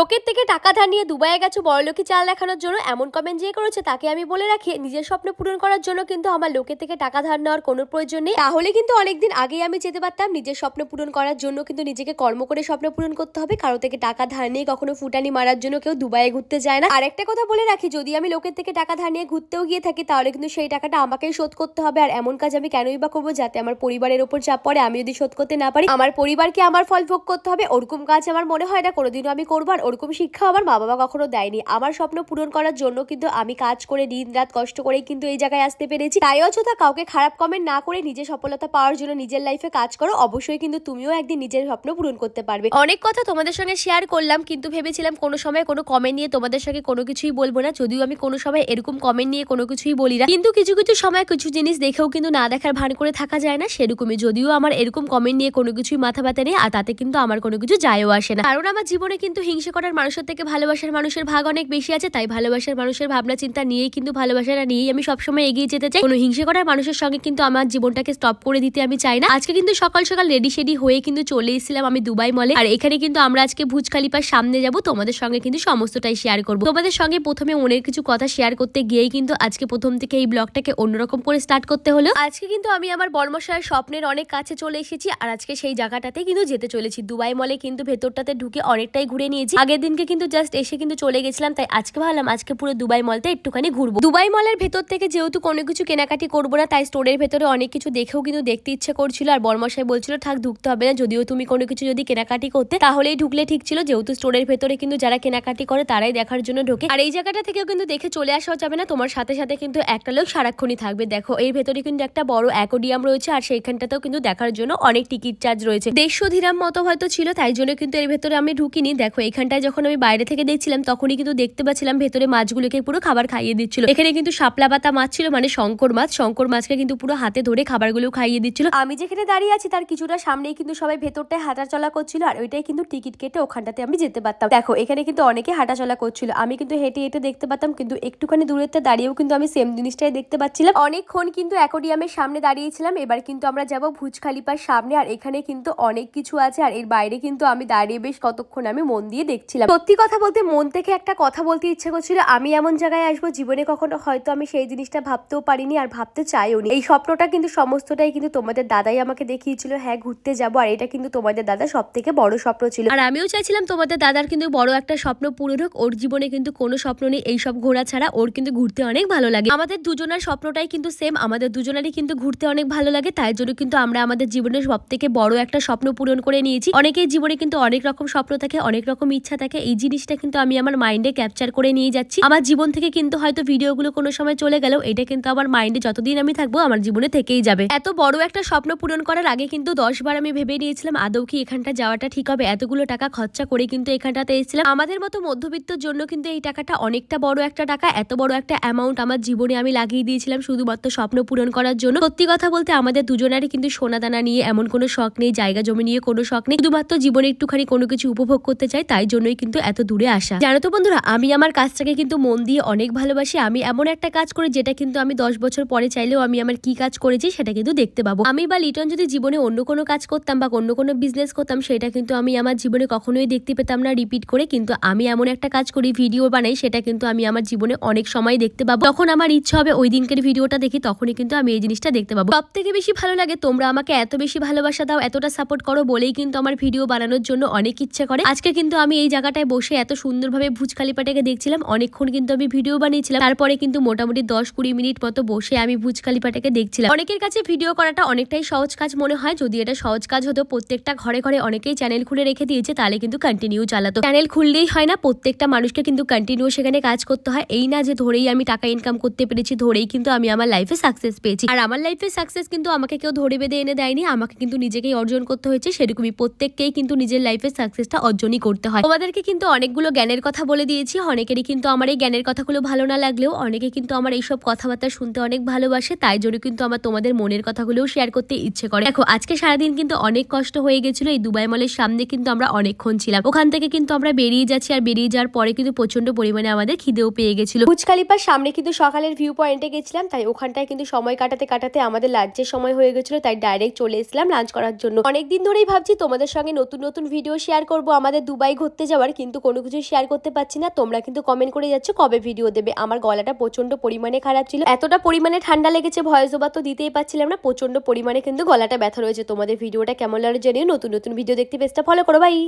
লোকের থেকে টাকা ধার নিয়ে দুবাইয়ে গেছো, বড় লোকে চাল দেখানোর জন্য এমন কমেন্ট যে করেছে তাকে আমি বলে রাখি, নিজের স্বপ্ন পূরণ করার জন্য কিন্তু আমার লোকের থেকে টাকা ধার নেওয়ার কোনো প্রয়োজন নেই। তাহলে কিন্তু অনেকদিন আগেই আমি যেতে পারতাম, নিজের স্বপ্ন পূরণ করার জন্য কিন্তু নিজেকে কর্ম করে স্বপ্ন পূরণ করতে হবে, কারও থেকে টাকা ধার নিয়ে কখনো ফুটানি মারার জন্য কেউ দুবাইয়ে ঘুরতে যায় না। আর একটা কথা বলে রাখি, যদি আমি লোকের থেকে টাকা ধার নিয়ে ঘুরতেও গিয়ে থাকি, তাহলে কিন্তু সেই টাকাটা আমাকেই শোধ করতে হবে, আর এমন কাজ আমি কেনই বা করব যাতে আমার পরিবারের ওপর চাপ পড়ে, আমি যদি শোধ করতে না পারি, আমার পরিবারকে আমার ফল ভোগ করতে হবে, ওরকম কাজ আমার মনে হয় না, কোনোদিনও আমি করব, আর ওরকম শিক্ষা আমার মা বাবা কখনো দেয়নি। আমার স্বপ্ন পূরণ করার জন্য কিন্তু আমি কাজ করে দিন রাত কষ্ট করে কিন্তু এই জায়গায় আসতে পেরেছি। তাই অযথা কাউকে খারাপ কমেন্ট না করে নিজের সফলতা পাওয়ার জন্য নিজের লাইফে কাজ করো। অবশ্যই কিন্তু তুমিও একদিন নিজের স্বপ্ন পূরণ করতে পারবে। অনেক কথা তোমাদের সঙ্গে শেয়ার করলাম, কিন্তু ভেবেছিলাম কোনো সময় কোনো কমেন্ট নিয়ে তোমাদের সঙ্গে কোনো কিছুই বলব না। যদিও আমি কোনো সময় এরকম কমেন্ট নিয়ে কোনো কিছুই বলি না। কিন্তু কিছু কিছু সময় কিছু জিনিস দেখেও কিন্তু না দেখার ভান করে থাকা যায় না, সেরকমই। যদিও আমার এরকম কমেন্ট নিয়ে কোনো কিছুই মাথা ব্যথা নেই, আর তাতে কিন্তু আমার কোনো কিছু যায়ও আসে না। কারণ আমার জীবনে কিন্তু হিংসে করার মানুষের থেকে ভালোবাসার মানুষের ভাগ অনেক বেশি আছে, তাই ভালোবাসার মানুষের ভাবনা চিন্তা নিয়েই কিন্তু ভালোবাসাটা নিয়েই আমি সবসময় এগিয়ে যেতে চাই। কোনো হিংসে করার মানুষের সঙ্গে কিন্তু আমার জীবনটাকে স্টপ করে দিতে আমি চাই না। আজকে কিন্তু সকাল সকাল রেডি শেডি হয়ে কিন্তু চলে এসেছিলাম আমি দুবাই মলে আর এখানে কিন্তু আমরা আজকে ভুজ খালিপার সামনে যাব, তোমাদের সঙ্গে কিন্তু সমস্তটাই শেয়ার করব। তোমাদের সঙ্গে প্রথমে অনেক কিছু কথা শেয়ার করতে গিয়েই কিন্তু আজকে প্রথম থেকে এই ব্লগটাকে অন্যরকম করে স্টার্ট করতে হলো। আজকে কিন্তু আমি আমার বর্মশায়ের স্বপ্নের অনেক কাছে চলে এসেছি, আর আজকে সেই জায়গাটাতে কিন্তু যেতে চলেছি। দুবাই মলে কিন্তু ভেতরটাতে ঢুকে অনেকটাই ঘুরে নিয়েছি। আগের দিনকে কিন্তু জাস্ট এসে কিন্তু চলে গেছিলাম, তাই আজকে ভাবলাম আজকে পুরো দুবাই মলটা একটুখানি ঘুরবো। দুবাই মলের ভেতর থেকে যেহেতু কোনো কিছু কেনাকাটি করব না, তাই স্টোরের ভেতরে অনেক কিছু দেখেও কিন্তু দেখতে ইচ্ছে করছিল, আর বর্মশাই বলছিল, থাক, ঢুকতে হবে না, যদিও তুমি কোনো কিছু যদি কেনাকাটি করতে, তাহলেই ঢুকলে ঠিক ছিল। যেহেতু স্টোরের ভেতরে কিন্তু যারা কেনাকাটি করে, তারাই দেখার জন্য ঢোকে। আর এই জায়গাটা থেকেও কিন্তু দেখে চলে আসাও যাবে না, তোমার সাথে সাথে কিন্তু একটা লোক সারাক্ষণই থাকবে। দেখো, এর ভেতরে কিন্তু একটা বড় অ্যাকোডিয়াম রয়েছে, আর সেইখানটাতেও কিন্তু দেখার জন্য অনেক টিকিট চার্জ রয়েছে। দেড়শো ধিরাম মতো হয়তো ছিল, তাই জন্য কিন্তু এর ভেতরে আমি ঢুকিনি। দেখো এখানটায় যখন আমি বাইরে থেকে দেখছিলাম, তখনই কিন্তু দেখতে পাচ্ছিলাম ভেতরে মাছগুলোকে পুরো খাবার খাইয়ে দিচ্ছিল। এখানে কিন্তু শাপলা পাতা মাছ ছিল মানে শঙ্কর মাছ। শঙ্কর মাছকে কিন্তু পুরো হাতে ধরে খাবারগুলো খাইয়ে দিচ্ছিল। আমি যেখানে দাঁড়িয়ে আছি, তার কিছুটা সামনেই কিন্তু সবাই ভেতরটায় হাঁটা চলা করছিল, আর ওইটাই কিন্তু টিকিট কেটে ওখানটাতে আমি যেতে পারতাম। দেখো, এখানে কিন্তু অনেকে হাঁটা চলা করছিল। আমি কিন্তু হেঁটে হেঁটে দেখতে পারতাম, কিন্তু একটুখানি দূরেতে দাঁড়িয়েও কিন্তু আমি সেম জিনিসটাই দেখতে পাচ্ছিলাম। অনেকক্ষণ কিন্তু অ্যাকোডিয়ামের সামনে দাঁড়িয়েছিলাম, এবার কিন্তু আমরা যাব ভুজ খালিপার সামনে, আর এখানে কিন্তু অনেক কিছু আছে, আর এর বাইরে কিন্তু আমি দাঁড়িয়ে বেশ কতক্ষণ আমি মন দিয়ে দেখছিলাম। সত্যি কথা বলতে মন থেকে একটা কথা বলতে ইচ্ছে করছিল, আমি এমন জায়গায় আসব জীবনে কখনো হয়তো আমি সেই জিনিসটা ভাবতেও পারিনি আর ভাবতে চাইও নি। এই স্বপ্নটা কিন্তু সমস্তটাই কিন্তু তোমাদের দাদাই আমাকে দেখিয়েছিল হ্যাঁ ঘুরতে যাব আর এটা কিন্তু তোমাদের দাদা সব থেকে বড় স্বপ্ন ছিল। আর আমিও চাইছিলাম তোমাদের দাদার কিন্তু বড় একটা স্বপ্ন পূরণ হোক, ওর জীবনে কিন্তু কোনো স্বপ্ন নেই, এই সব ঘোরা ছাড়া ওর কিন্তু ঘুরতে অনেক ভালো লাগে। আমাদের দুজনের স্বপ্নটাই কিন্তু সেম আমাদের দুজনেরই কিন্তু ঘুরতে অনেক ভালো লাগে, তাই জন্য কিন্তু আমরা আমাদের জীবনের সব থেকে বড় একটা স্বপ্ন পূরণ করে নিয়েছি। অনেকেই জীবনে কিন্তু অনেক রকম স্বপ্ন থাকে, অনেক রকম ইচ্ছা থাকে, এই জিনিসটা কিন্তু আমি আমার মাইন্ডে ক্যাপচার করে নিয়ে যাচ্ছি। আমার জীবন থেকে কিন্তু হয়তো ভিডিওগুলো কোনো সময় চলে গেলেও এটা কিন্তু আমার মাইন্ডে যতদিন আমি থাকব, আমার জীবনে থেকেই যাবে। এত বড় একটা স্বপ্ন পূরণ করার আগে কিন্তু দশ বার আমি ভেবে নিয়েছিলাম, আদৌ কি এখানটা যাওয়াটা ঠিক হবে? এতগুলো টাকা খরচা করে কিন্তু এখানটাতে এসেছিলাম। আমাদের মতো মধ্যবিত্তর জন্য কিন্তু এই টাকাটা অনেকটা বড় একটা টাকা, এত বড় একটা অ্যামাউন্ট আমার জীবনে আমি লাগিয়ে দিয়েছিলাম শুধুমাত্র স্বপ্ন পূরণ করার জন্য। সত্যি কথা বলতে আমাদের দুজনারই কিন্তু সোনা দানা নিয়ে এমন কোনো শখ নেই, জায়গা জমি নিয়ে কোনো শখ নেই। শুধুমাত্র জীবনে একটুখানি কোনো কিছু উপভোগ করতে চাই, তাই জন্যই কিন্তু এত দূরে আসা। জানো তো বন্ধুরা, আমি আমার কাজটাকে কিন্তু মন দিয়ে অনেক ভালোবাসি। আমি এমন একটা কাজ করি যেটা কিন্তু আমি দশ বছর পরে চাইলেও আমি আমার কি কাজ করেছি সেটা কিন্তু দেখতে পাবো। আমি বা লিটন যদি জীবনে অন্য কোনো কাজ করতাম বা অন্য কোনো বিজনেস করতাম, সেটা কিন্তু আমি আমার জীবনে কখনোই দেখতে পেতাম না রিপিট করে। কিন্তু আমি এমন একটা কাজ করি ভিডিও বানাই, সেটা কিন্তু আমি আমার জীবনে অনেক সময় দেখতে পাবো। তখন আমার ইচ্ছা হবে ওই দিনকের ভিডিওটা দেখি, তখনই কিন্তু আমি এই জিনিসটা দেখতে পাবো। সব থেকে বেশি ভালো লাগে, তোমরা আমাকে এত বেশি ভালোবাসা দাও, এতটা সাপোর্ট করো বলেই কিন্তু আমার ভিডিও বানানোর জন্য অনেক ইচ্ছা করে। আজকে কিন্তু আমি এই জায়গাটায় বসে এত সুন্দরভাবে ভুজ কালিপাটাকে দেখছিলাম, অনেকক্ষণ কিন্তু আমি ভিডিও বানিয়েছিলাম। তারপরে কিন্তু মোটামুটি দশ কুড়ি মিনিট মতো বসে আমি ভুজ কালিপাটাকে দেখছিলাম। অনেকের কাছে ভিডিও করাটা অনেকটাই সহজ কাজ মনে হয়, যদি এটা সহজ কাজ হতো, প্রত্যেকটা ঘরে ঘরে অনেকেই চ্যানেল খুলে রেখে দিয়েছে, তাহলে কিন্তু কন্টিনিউ চালাতো। চ্যানেল খুললেই হয় না, প্রত্যেকটা মানুষকে কিন্তু কন্টিনিউ সেখানে কাজ করতে হয়। এই না যে ধরেই আমি টাকা ইনকাম করতে পেরেছি, ধরেই কিন্তু আমি আমার লাইফে সাকসেস পেয়েছি। আর আমার লাইফে সাকসেস কিন্তু আমাকে কেউ ধরে বেঁধে এনে দেয়নি, আমাকে কিন্তু নিজেকেই অর্জন করতে হয়েছে, সেরকমই প্রত্যেককেই কিন্তু নিজের লাইফের সাকসেসটা অর্জনই করতে হয়। তোমাদেরকে কিন্তু অনেকগুলো জ্ঞানের কথা বলে দিয়েছি। অনেকেরই কিন্তু আমার এই জ্ঞানের কথাগুলো ভালো না লাগলেও, অনেকে কিন্তু আমার এইসব কথাবার্তা শুনতে অনেক ভালোবাসে, তাই জন্য কিন্তু আমার তোমাদের মনের কথাগুলোও শেয়ার করতে ইচ্ছে করে। দেখো, আজকে সারাদিন কিন্তু অনেক কষ্ট হয়ে গেছিল, এই দুবাই মলের সামনে কিন্তু আমরা অনেকক্ষণ ছিলাম। ওখান থেকে কিন্তু আমরা বেরিয়ে যাচ্ছি, আর বেরিয়ে যাওয়ার পরে কিন্তু প্রচণ্ড পরিমাণে আমাদের খিদেও পেয়ে গেছিল। বুজখালিপার সামনে কিন্তু সকালের ভিউ পয়েন্টে গেছিলাম, তাই ওখানটায় কিন্তু সময় কাটাতে কাটাতে আমাদের লাঞ্চের সময় হয়ে গেছিল, তাই ডাইরেক্ট চলে এসলাম লাঞ্চ করার জন্য। অনেকদিন ধরেই ভাবছি তোমাদের সঙ্গে নতুন নতুন ভিডিও শেয়ার করব, আমাদের দুবাই ঘুরতে যাওয়ার কিন্তু কোনো কিছু শেয়ার করতে পারছি না। তোমরা কিন্তু কমেন্ট করে যাচ্ছ কবে ভিডিও দেবে। আমার গলাটা প্রচণ্ড পরিমাণে খারাপ ছিল। এতটা পরিমাণে ঠান্ডা লেগেছে ভয়েস ওভার তো দিতেই পারছিলাম না। প্রচণ্ড পরিমাণে কিন্তু গলাটা ব্যথা রয়েছে। তোমাদের ভিডিওটা কেমন লাগে জানিয়ে নতুন নতুন ভিডিও দেখতে পেজটা ফলো করো। ভাই